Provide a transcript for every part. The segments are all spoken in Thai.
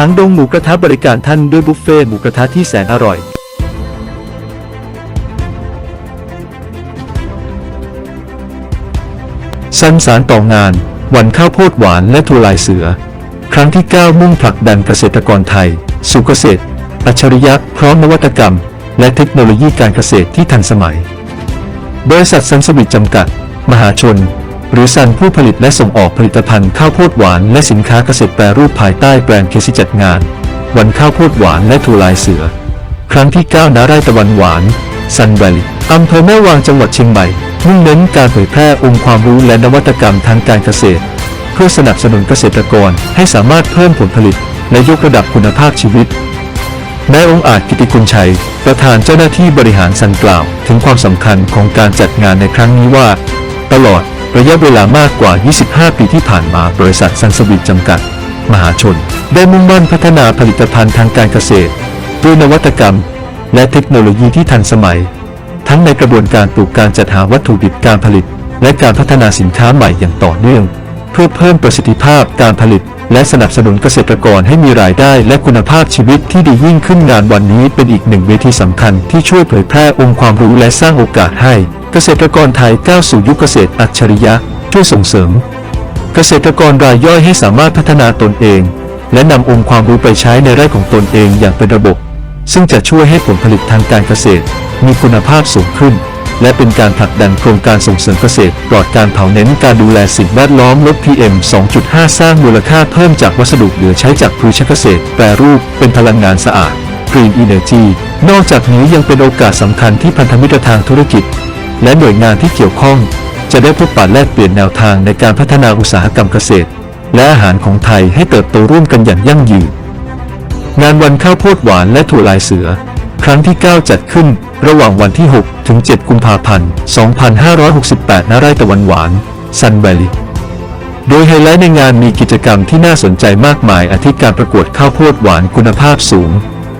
หางดงหมูกระทะบริการท่านด้วยบุฟเฟ่หมูกระทะที่แสนอร่อย สันสารต่องาน วันข้าวโพดหวานและถั่วลายเสือ ครั้งที่ 9 มุ่งผลักดันเกษตรกรไทย สู่เกษตร อัจฉริยะพร้อมนวัตกรรม และเทคโนโลยีการเกษตรที่ทันสมัย บริษัทซันสวิตจำกัด มหาชน หรือซันผู้ผลิตและส่งออกผลิตภัณฑ์ข้าวโพดหวานและสินค้าเกษตรแปรรูปภายใต้แบรนด์เคซิจัดงาน วันข้าวโพดหวานและถั่วลายเสือ ครั้งที่ 9ณไร่ตะวันหวานซันแวลลีอำเภอแม่วางจังหวัดเชียงใหม่มุ่งเน้นการเผยแพร่องค์ความรู้และนวัตกรรมทางการเกษตร เพื่อสนับสนุนเกษตรกรให้สามารถเพิ่มผลผลิต และยกระดับคุณภาพชีวิตนายองอาจกิติคุณชัย ประธานเจ้าหน้าที่บริหารสันกล่าว ถึงความสำคัญของการจัดงานในครั้งนี้ว่า ตลอดระยะเวลามากกว่า 25 ปีที่ผ่านมาบริษัทซันสวิตจำกัด มหาชน ได้มุ่งมั่นพัฒนาผลิตภัณฑ์ทางการเกษตร ด้วยนวัตกรรม และเทคโนโลยีที่ทันสมัย ทั้งในกระบวนการปลูกการจัดหาวัตถุดิบการผลิต และการพัฒนาสินค้าใหม่อย่างต่อเนื่อง พื่อเพิ่มประสิทธิภาพการผลิต และสนับสนุนเกษตรกรให้มีรายได้และคุณภาพชีวิตที่ดียิ่งขึ้นงานวันนี้เป็นอีกหนึ่งเวทีสำคัญที่ช่วยเผยแพร่องค์ความรู้และสร้างโอกาสให้ เกษตรกรไทยก้าวสู่ยุคเกษตรอัจฉริยะช่วยส่งเสริม เกษตรกรรายย่อยให้สามารถพัฒนาตนเอง และนำองค์ความรู้ไปใช้ในไร่ของตนเองอย่างเป็นระบบ ซึ่งจะช่วยให้ผลผลิตทางการเกษตร มีคุณภาพสูงขึ้น และเป็นการผลักดันโครงการส่งเสริมเกษตรปลอดการเผาเน้นการดูแลสิ่งแวดล้อมลด PM 2.5 สร้างมูลค่าเพิ่มจากวัสดุเหลือใช้จากพืชเกษตร แปรรูปเป็นพลังงานสะอาด Green Energy นอกจากนี้ยังเป็นโอกาสสำคัญที่พันธมิตรทางธุรกิจ และหน่วยงานที่เกี่ยวข้อง จะได้พบปะแลกเปลี่ยนแนวทางในการพัฒนาอุตสาหกรรมเกษตร และอาหารของไทยให้เติบโตร่วมกันอย่างยั่งยืนงานวันข้าวโพดหวานและถั่วลายเสือ รั้งที่ 9 จัดขึ้น ระหว่างวันที่ 6 ถึง 7 กุมภาพันธ์ 2568 ณ ไร่ตะวันหวาน ซันแวลลีโดยไฮไลท์ในงานมีกิจกรรมที่น่าสนใจมากมาย อาทิการประกวดข้าวโพดหวานคุณภาพสูง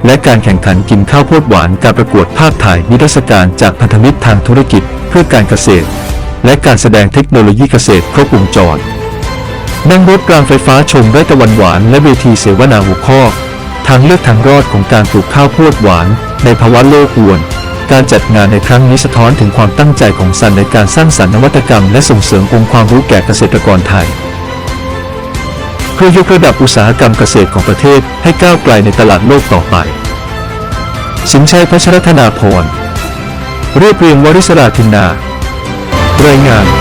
และการแข่งขันกินข้าวโพดหวาน การประกวดภาพถ่ายนิทรรศการจากพันธมิตรทางธุรกิจ เพื่อการเกษตร และการแสดงเทคโนโลยีเกษตรครบวงจรนั่งรถรางไฟฟ้าชมไร่ตะวันหวาน และเวทีเสวนาหัวข้อ ทางเลือกทางรอดของการปลูกข้าวโพดหวาน ในภาวะโลกอวน การจัดงานในครั้งนี้สะท้อนถึงความตั้งใจของซันในการสร้างสรรค์นวัตกรรม และส่งเสริมองค์ความรู้แก่เกษตรกรไทย เพื่อยกระดับอุตสาหกรรมเกษตรของประเทศให้ก้าวไกลในตลาดโลกต่อไป สินชัยพัชรธนาพรเรียบเรียงวริศราธินนารายงาน